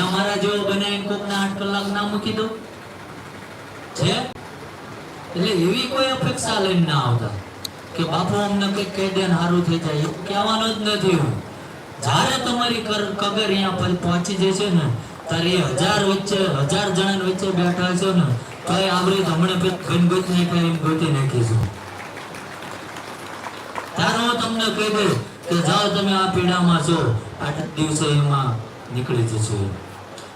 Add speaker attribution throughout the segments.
Speaker 1: અમારા જો બનાવીને કોકના આઠ કલાક ના મૂકી દો છે? એટલે એવી કોઈ અપેક્ષા લઈને ના આવતા કે બાપુ અમને કંઈક કહી દે સારું થઈ જાય. એવું કહેવાનો જ નથી હું. જ્યારે તમારી કગર અહીંયા પહોંચી જશે ને, ત્યારે હજાર વચ્ચે, હજાર જણા વચ્ચે બેઠા છો ને, તો એ આવરી હમણાં ગન ગોતી નાખ્યા એમ ગોતી નાખીશું. ત્યારે હું તમને કહી દઈશ કે જાઓ તમે આ પીડામાં છો. આઠ દિવસે એમાં નીકળી જશો.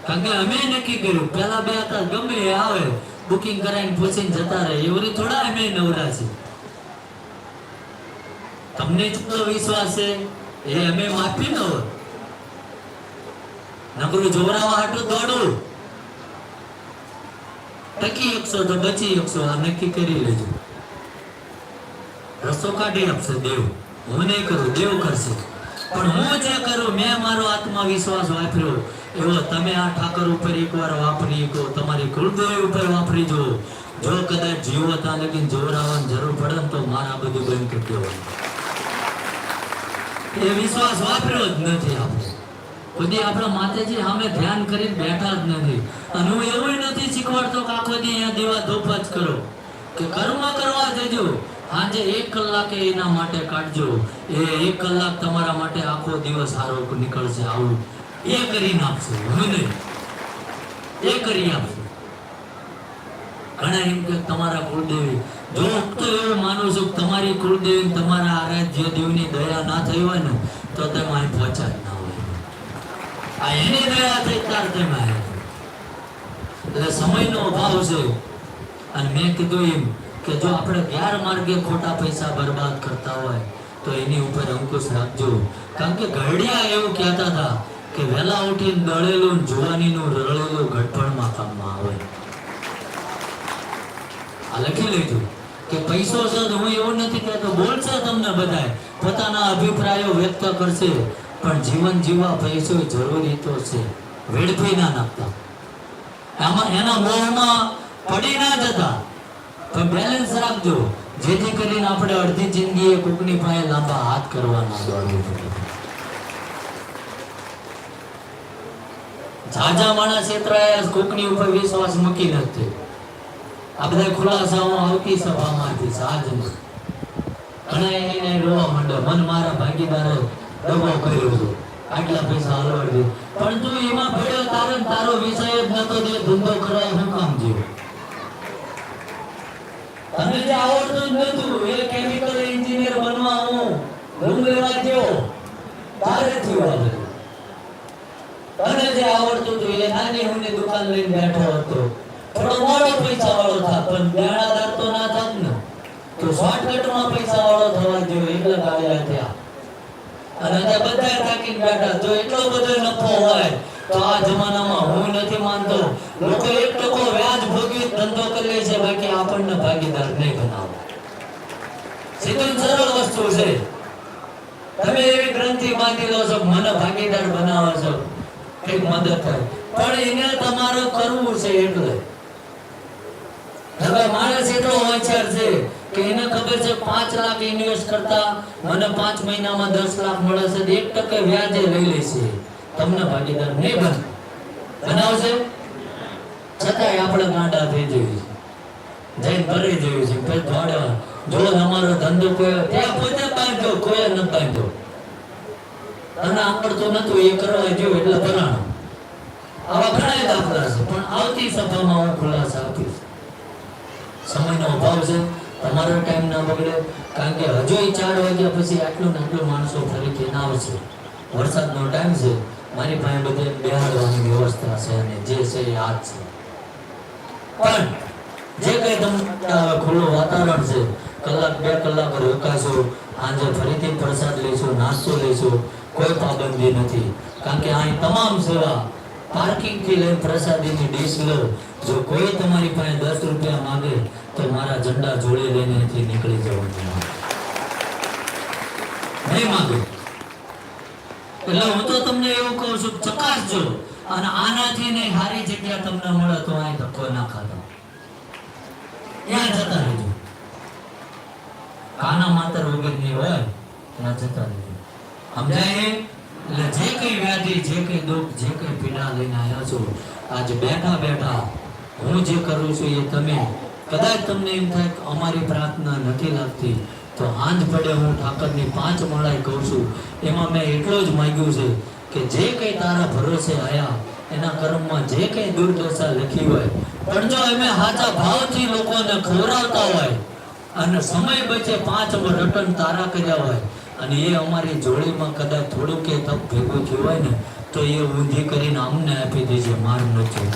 Speaker 1: કારણ કે અમે નક્કી કર્યું પેલા બે હતા, ગમે આવે બુકિંગ કરાવીને પૂછીને જતા રહે. એવું થોડા અમે નવરા છે તમને જેટલો વિશ્વાસ છે? એ અમે માફી ન નકરું જોવરાવા હાટું દોડું. ટકી એકસો તો બચી એકસો, આ નક્કી કરી લેજો. રસ્તો કાઢી આપશે દેવ. હું નહીં કરું, દેવ કરશે. પણ હું જે કરું, મેં મારો આત્મવિશ્વાસ વાપર્યો. એવો તમે આ ઠાકર ઉપર એકવાર વાપરી કહો તમારી કુળદેવી ઉપર વાપરી જો. જો કદાચ જીવો ત્યાં લગીને જોરાવાની જરૂર પડે તો મારા બધું બંધ કરી દેવાનું. એ વિશ્વાસ વાપર્યો જ નથી આપણે. બધી આપણા માતાજી સામે ધ્યાન કરીને બેઠા જ નથી. અને હું એવું નથી શીખવાડતો કે આખો દી અહીંયા દીવા ધોપ જ કરો. કે કર્મ કરવા જજો. સાંજે એક કલાકે એના માટે કાઢજો. એ એક કલાક તમારા માટે આખો દિવસ સારો નીકળશે આવું. એ કરી નાખશે એ કરી આપશે ઘણા એમ કે તમારા કુળદેવી, જો હું તો એવું માનું છું તમારી કુળદેવી તમારા આરાધ્ય દેવની દયા ના થઈ હોય ને, તો તમે અહીં પહોંચા ના હોય. આ એની દયા થઈ તાર તમે એટલે સમયનો અભાવ છે. અને મેં કીધું એમ કે જો આપણે ગેરમાર્ગે ખોટા પૈસા બરબાદ કરતા હોય, તો એની ઉપર અંકુશ રાખજો. કારણ કે ઘરડિયા એવું કહેતા હતા કે વહેલા ઉઠીને દળેલું જુવાનીનું રળેલું ઘટપણમાં કામમાં આવે. આ લખી લેજો કે પૈસો છે તો હું એવું નથી કહેતો બોલશે તમને બધાય. પોતાના અભિપ્રાયો વ્યક્ત કરશે, પણ જીવન જીવવા પૈસો જરૂરી તો છે. વેડફી ના નાખતા. આમાં એના મોહમાં પડી ના જતા. પણ બેલેન્સ રાખજો. જેથી કરીને આપણે અડધી જિંદગી એ કોકની પાસે લાંબા હાથ કરવાના. દોડવું પડે ઝાઝા માણસ છેતરાયા કોકની ઉપર વિશ્વાસ મૂકી નથી. આ બધા ખુલાસાઓ આવતી સભામાંથી સાંજમાં ઘણા એને રોવા માંડો મન મારા ભાગીદારો દગો કર્યો હતો. આટલા પૈસા હલવાડ દે. પણ તું એમાં પડ્યો તારે તારો વિષય જ નતો જે ધંધો કરાય હું કામ જીવ તને જે આવડતું નતું, એ કેમિકલ એન્જિનિયર બનવા હું લેવા ગયો થયું આ તને જે આવડતું હતું, એ નાની હું દુકાન લઈને બેઠો હતો. થોડો મોડો પૈસા વાળો થા, પણ દેણાદાર તો ના થાત ને. તો શોર્ટકટમાં પૈસા વાળો થવા જોઈએ એટલે ગાળ્યા થયા. અને તે બધા થાકીને બેઠા, જો એટલો બધો નફો હોય, તો આ જમાનામાં હું નથી માનતો. લોકો એક ટકો વ્યાજ ભોગવી ધંધો કરી લે છે, બાકી આપણને ભાગીદાર નહીં બનાવો. સીધું સરળ વસ્તુ છે. તમે એવી ગ્રંથિ બાંધી લો છો મને ભાગીદાર બનાવો છો, કંઈક મદદ થાય. પણ એને તમારે કરવું છે એટલે. હવે માણસ એટલો હોશિયાર છે કે એને ખબર છે પાંચ લાખ ઇન્વેસ્ટ કરતા મને પાંચ મહિનામાં દસ લાખ મળે છે એક ટકે વ્યાજે લઈ લેશે. તમને ભાગીદાર નહીં બને. બનાવશે? છતાંય આપણે ગાંડા થઈ જઈએ જઈને ભરી જઈએ છે પછી દોડવા જો અમારો ધંધો કોઈ ત્યાં પોતે બાંધ્યો, કોઈ ન બાંધ્યો. અને આવડતો નતું, એ કરવા જો એટલે ભરાણું આવા ઘણા દાખલા છે, પણ આવતી સભામાં હું ખુલાસા આપીશ. સમયનો અભાવ છે. તમારો ટાઈમ ના બગડે. કારણ કે હજુ ચાર વાગ્યા પછી આટલું ને આટલું માણસો ફરીથી ના આવશે. વરસાદનો ટાઈમ છે. મારી પાસે બધે બેહાડવાની વ્યવસ્થા છે અને જે છે એ આજ છે. પણ જે કઈ તમને ખુલ્લું વાતાવરણ છે, કલાક બે કલાક રોકાશો આજે ફરીથી પ્રસાદ લેશો નાસ્તો લેશો કોઈ પાબંદી નથી. કારણ કે અહીં તમામ સેવા પાર્કિંગથી લઈને પ્રસાદીની ડીશ લો જો કોઈ તમારી પાસે દસ રૂપિયા માંગે, તો મારા ઝંડા જોડે લઈને અહીંથી નીકળી જવાનું. નહીં માંગે. એટલે હું તો તમને એવું કહું છું ચકાસજો. અને આનાથી નહીં સારી જગ્યા તમને મળે તો અહીં ધક્કો ના ખાતો ત્યાં જતા રહેજો. કાના માતર વગરની હોય, ત્યાં જતા રહેજો. સમજાય? એટલે જે કઈ વ્યાધિ, જે કઈ દુઃખ, જે કઈ પીડા લઈને આવ્યા છો, આજ બેઠા બેઠા હું જે કરું છું એ તમે, કદાચ તમને એમ થાય કે અમારી પ્રાર્થના નથી લાગતી, તો આંધ પડે હું ઠાકરની પાંચ માળાએ કહું છું. એમાં મેં એટલો જ માગ્યું છે કે જે કઈ તારા ભરોસે આયા, એના કર્મમાં જે કઈ દુર્દશા લખી હોય, પણ જો અમે સાચા ભાવથી લોકોને ખવડાવતા હોય, અને સમય બચે પાંચ રટન તારા કર્યા હોય, અને એ અમારી જોડીમાં કદાચ થોડું કે તપ ભેગું થયું હોય ને, તો એ ઊંધી કરીને અમને આપી દેજે, માર ન જોતું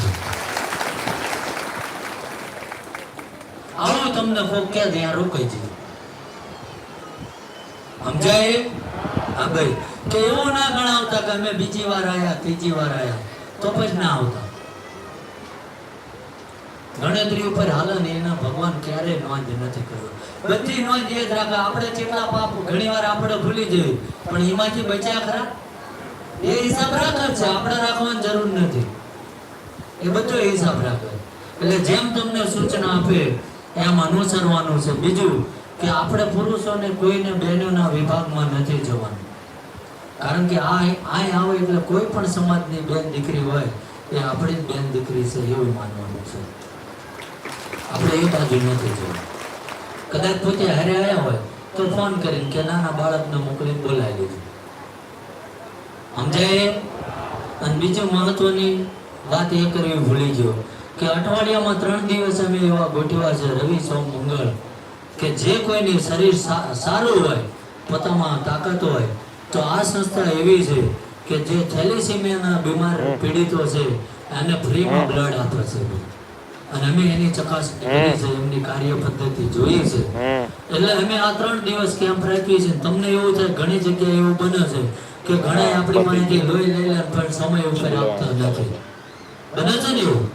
Speaker 1: આવું તમને કોક કે ત્યાં રોકાઈ જાય સમજાય? હા, ભાઈ. કે એવું ના ગણાવતા કે અમે બીજી વાર આવ્યા ત્રીજી વાર આવ્યા તો પછી ના આવતા. ગણતરી ઉપર હાલે ને એના ભગવાન ક્યારે નોંધ નથી કર્યો. બધી નોંધ એ જ રાખે, આપણે કેટલા પાપ ઘણીવાર આપણે ભૂલી જઈએ. પણ એમાંથી બચ્યા ખરા? એ હિસાબ રાખે છે, આપણે રાખવાની જરૂર નથી. એ બધો હિસાબ રાખે. એટલે જેમ તમને સૂચના આપે, એમ અનુસરવાનું છે. બીજું કે આપણે પુરુષોને કોઈને બહેનોના વિભાગમાં નથી જવાનું. કારણ કે આ આ આવે એટલે કોઈ પણ સમાજની બેન દીકરી હોય, એ આપણી બેન દીકરી છે એવું માનવાનું છે. આપણે એ બાજુ નથી જોવું કદાચ પોતે હારે આવ્યા હોય, તો ફોન કરીને કે નાના બાળકને મોકલી બોલાવી લેજો સમજાય? અને બીજું મહત્વની વાત એ કરવી ભૂલી ગયો કે અઠવાડિયામાં ત્રણ દિવસ અમે એવા ગોઠવ્યા છે, રવિ, સોમ, મંગળ, કે જે કોઈની શરીર સારું હોય, પોતામાં તાકાત હોય તો આ સંસ્થા એવી છે કે જે થેલેસેમિયાના બીમાર પીડિતો છે એને ફ્રીમાં બ્લડ આપે છે. અને અમે એની ચકાસણી કરી છે એમની કાર્ય પદ્ધતિ જોઈ છે. એટલે અમે આ ત્રણ દિવસ કેમ્પ રાખીએ છીએ. તમને એવું થાય ઘણી જગ્યાએ એવું બને છે કે ઘણા આપણી માહિતી લોહી લઈ લે પણ સમય ઉપર આપતા નથી. બને છે ને એવું?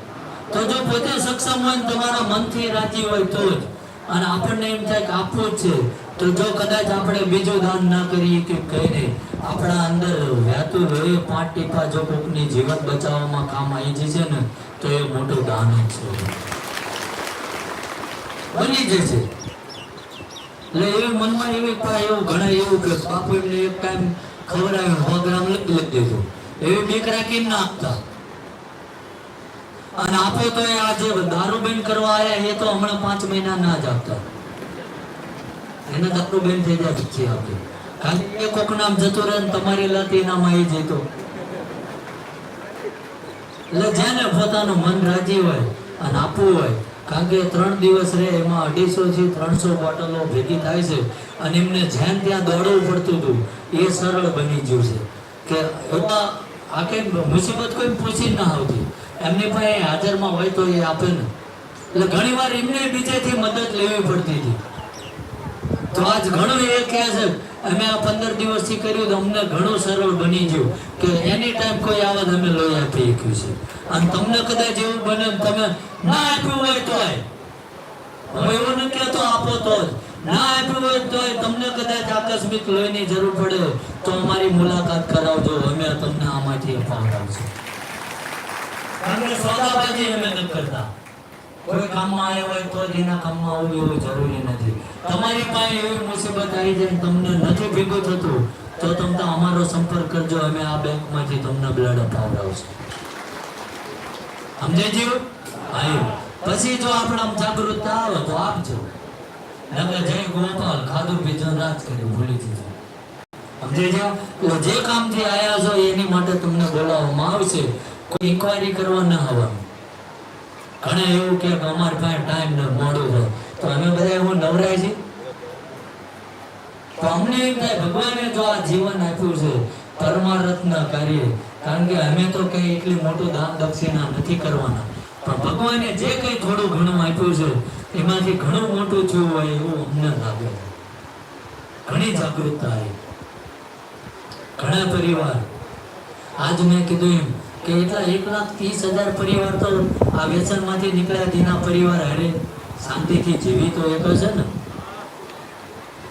Speaker 1: તો જો પોતે સક્ષમ હોય તમારા મનથી રાજી હોય તો જ અને આપણને એમ થાય કે આપવું છે. તો જો કદાચ આપણે બીજું દાન ના કરીએ કે કહીને આપણા અંદર વ્યાતું હોય, પાંચ ટીપા જો કોકની જીવન બચાવવામાં કામ આવી જશે ને, તો એ મોટું દાન જ છે. બની જશે. એટલે એ મનમાં એવી એવું ઘણા એવું કે બાપુ એમને એક ટાઈમ ખવડાવ્યું સો ગ્રામ લખી લખી દેજો એવી બીક રાખીને ના આપતા? અને આપો તો એ આજે દારૂ બેન કરવા આયા, એ તો હમણાં પાંચ મહિના ના જ આપતા. એને દારૂ બેન થઈ જાય પછી આપે. ખાલી એ કોક નામ જતો રહે ને તમારી લાતી નામ આવી જતો એટલે જેને પોતાનું મન રાજી હોય અને આપવું હોય, કારણ કે ત્રણ દિવસ રહે, એમાં અઢીસો થી ત્રણસો બોટલો ભેગી થાય છે અને એમને જેમ ત્યાં દોડવું પડતું હતું, એ સરળ બની ગયું છે. કે એવા આ કઈ મુસીબત કોઈ પૂછી ના આવતી. એમની પાસે હાજરમાં હોય તો એ આપે ને. એટલે ઘણી વાર એમને બીજેથી મદદ લેવી પડતી હતી. તો આજ ઘણું એ કહે છે, અમે આ પંદર દિવસથી કર્યું તો અમને ઘણું સરળ બની ગયું કે એની ટાઈમ કોઈ આવે અમે લોહી આપી શક્યું છે. અને તમને કદાચ એવું બને તમે ના આપ્યું હોય તોય. હું એવું નથી કહેતો, આપો તો ના આપ્યું હોય તોય તમને કદાચ આકસ્મિક લોહીની જરૂર પડે તો અમારી મુલાકાત કરાવજો, અમે તમને આમાંથી અપાવડાવશું. કારણ સોદાબાજી અમે નથી કરતા. કોઈ કામમાં આવ્યો હોય તો જ કામમાં આવવું એવું જરૂરી નથી. તમારી પાસે એવી મુસીબત આવી જાય તમને નથી ભેગું થતું, તો તમે અમારો સંપર્ક કરજો, અમે આ બેંકમાંથી તમને બ્લડ અપાવડાવશું. સમજે જીવ આવ્યું પછી જો આપણા જાગૃતતા આવે તો આપજો. નકર જય ગોપાલ, ખાધું પીધું રાત કર્યું ભૂલી દીધું સમજે છે? જે કામથી આયા છો એની માટે તમને બોલાવવામાં આવશે. કોઈ ઇન્કવાયરી કરવા ન આવવાનું. ઘણા એવું કે અમારી પાસે ટાઈમ ન મોડું હોય. તો અમે બધા એવું નવરાય છે? તો અમને એમ થાય, ભગવાને જો આ જીવન આપ્યું છે પરમારત્ન કાર્ય. કારણ કે અમે તો કઈ એટલી મોટું દાન દક્ષિણા નથી કરવાના. પણ ભગવાને જે કઈ થોડું ઘણું આપ્યું છે, એમાંથી ઘણું મોટું થયું હોય એવું અમને લાગે. ઘણી જાગૃતતા આવી. ઘણા પરિવાર. આજ મેં કીધું એમ કે એટલા એક લાખ ત્રીસ હજાર પરિવાર તો આ વ્યસનમાંથી નીકળ્યા તેના પરિવાર હરે શાંતિથી જીવી તો એક છે ને?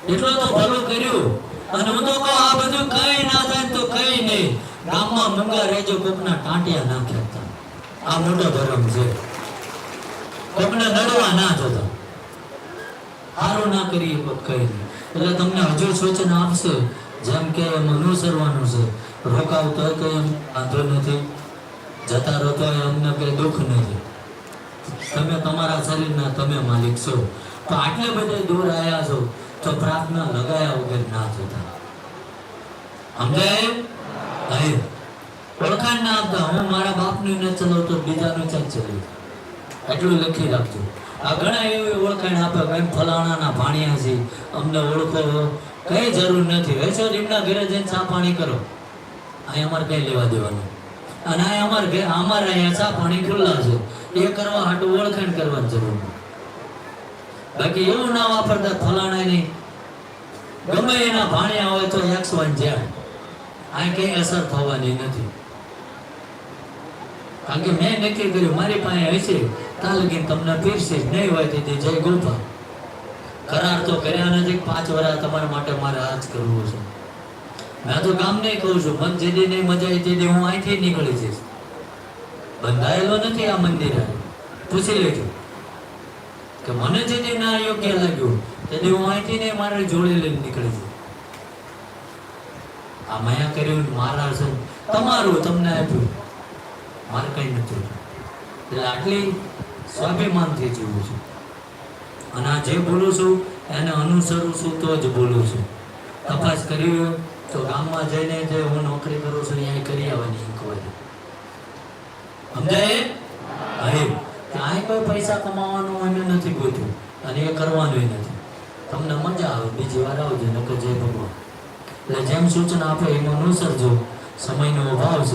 Speaker 1: એટલો તો ભલું કર્યું. અને હું તો આ બધું કઈ ના થાય તો કઈ નહીં. ગામમાં મંગા રહેજો, કોકના ટાંટિયા નાખ્યા હતા આ મોટો ધર્મ છે. કોકને નડવા ના જતા. સારું ના કરીએ કોઈ કઈ એટલે તમને હજુ સૂચન આપશે, જેમ કે એમ અનુસરવાનું છે રોકાવ તો એમ વાંધો નથી. જતા રહો તો અમને કઈ દુઃખ નથી તમે તમારા શરીરના તમે માલિક છો. તો આટલે બધે દૂર આવ્યા છો, તો પ્રાર્થના લગાયા વગર ના જતા. સમજાય? હા. ઓળખાણ ના આપતા. હું મારા બાપનું ન ચલાવતો બીજાનું ચાલ ચલાવું? એટલું લખી રાખજો. આ ઘણા એવી ઓળખાણ આપે કઈ ફલાણાના ભાણિયા છે. અમને ઓળખો કઈ જરૂર નથી. વેચો એમના ઘરે જઈને ચા પાણી કરો. અહીં અમારે કઈ લેવા દેવાનું? અને આ અમારે ઘરે અમારે અહીંયા ચા પાણી ખુલ્લા છે. એ કરવા હાટું ઓળખાણ કરવાની જરૂર. બાકી એવું ના વાપરતા ફલાણા નહીં ગમે એના ભાણ્યા હોય તો એક્સ વન ઝેડ આ કઈ અસર થવાની નથી. કારણ કે મેં નક્કી કર્યું, મારી પાસે હશે ત્યાં લગી તમને પીરશે. નહીં હોય તે જય ગોપા કરાર તો કર્યા નથી પાંચ વર્ષ તમારા માટે મારે આજ જ કરવું છે. મેં તો કામ નહીં કહું છું. મન જે નહીં મજા તે દી, હું અહીંથી નીકળી જઈશ. બંધાયેલો નથી આ મંદિર પૂછી લેજો. કે મને જે દી ના યોગ્ય લાગ્યું, તે હું અહીંથી નહીં મારે જોડે લઈને નીકળી જઈશ. આ માયા કર્યું મારા છે તમારું તમને આપ્યું. મારે કઈ નથી. એટલે આટલી સ્વાભિમાનથી જીવું છું. અને આ જે બોલું છું, એને અનુસરું છું તો જ બોલું છું. તપાસ કરી તો ગામમાં જઈને જે હું નોકરી કરું છું અહીંયા કરી આવવાની ઇન્કવાયરી સમજાય? હા ત્યાં કોઈ પૈસા કમાવાનું એને નથી ગોત્યું અને એ કરવાનું નથી. તમને મજા આવે, બીજી વાર આવજો, નકર જય ભગવાન. એટલે જેમ સૂચના આપે એમ અનુસરજો. સમયનો અભાવ છે.